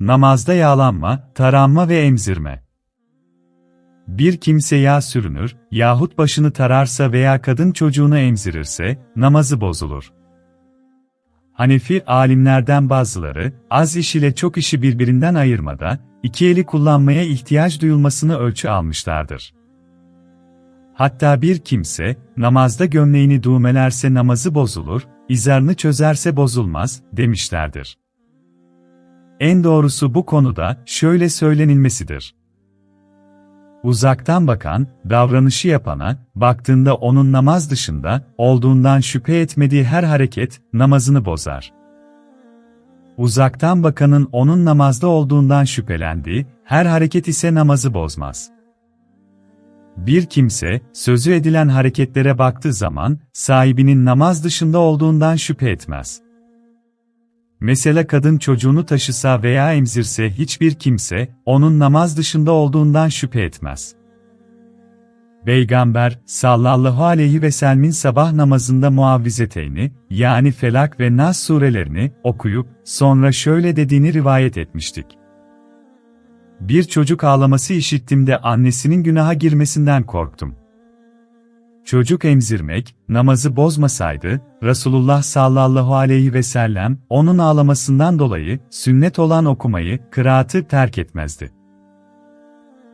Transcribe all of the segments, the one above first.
namazda yağlanma, taranma ve emzirme. Bir kimse yağ sürünür yahut başını tararsa veya kadın çocuğunu emzirirse, namazı bozulur. Hanefi alimlerden bazıları, az iş ile çok işi birbirinden ayırmada, iki eli kullanmaya ihtiyaç duyulmasını ölçü almışlardır. Hatta bir kimse, namazda gömleğini düğmelerse namazı bozulur, izarını çözerse bozulmaz, demişlerdir. En doğrusu bu konuda, şöyle söylenilmesidir. Uzaktan bakan, davranışı yapana, baktığında onun namaz dışında, olduğundan şüphe etmediği her hareket, namazını bozar. Uzaktan bakanın onun namazda olduğundan şüphelendiği, her hareket ise namazı bozmaz. Bir kimse, sözü edilen hareketlere baktığı zaman, sahibinin namaz dışında olduğundan şüphe etmez. Mesela kadın çocuğunu taşısa veya emzirse hiçbir kimse, onun namaz dışında olduğundan şüphe etmez. Peygamber, sallallahu aleyhi ve sellemin sabah namazında muavvizeteyni, yani Felak ve Nas surelerini okuyup, sonra şöyle dediğini rivayet etmiştik. Bir çocuk ağlaması işittim de annesinin günaha girmesinden korktum. Çocuk emzirmek, namazı bozmasaydı, Resulullah sallallahu aleyhi ve sellem, onun ağlamasından dolayı, sünnet olan okumayı, kıraatı terk etmezdi.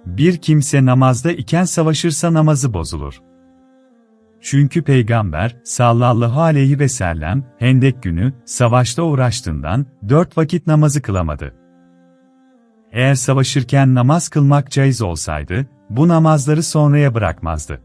Bir kimse namazda iken savaşırsa namazı bozulur. Çünkü Peygamber, sallallahu aleyhi ve sellem, hendek günü, savaşta uğraştığından, dört vakit namazı kılamadı. Eğer savaşırken namaz kılmak caiz olsaydı, bu namazları sonraya bırakmazdı.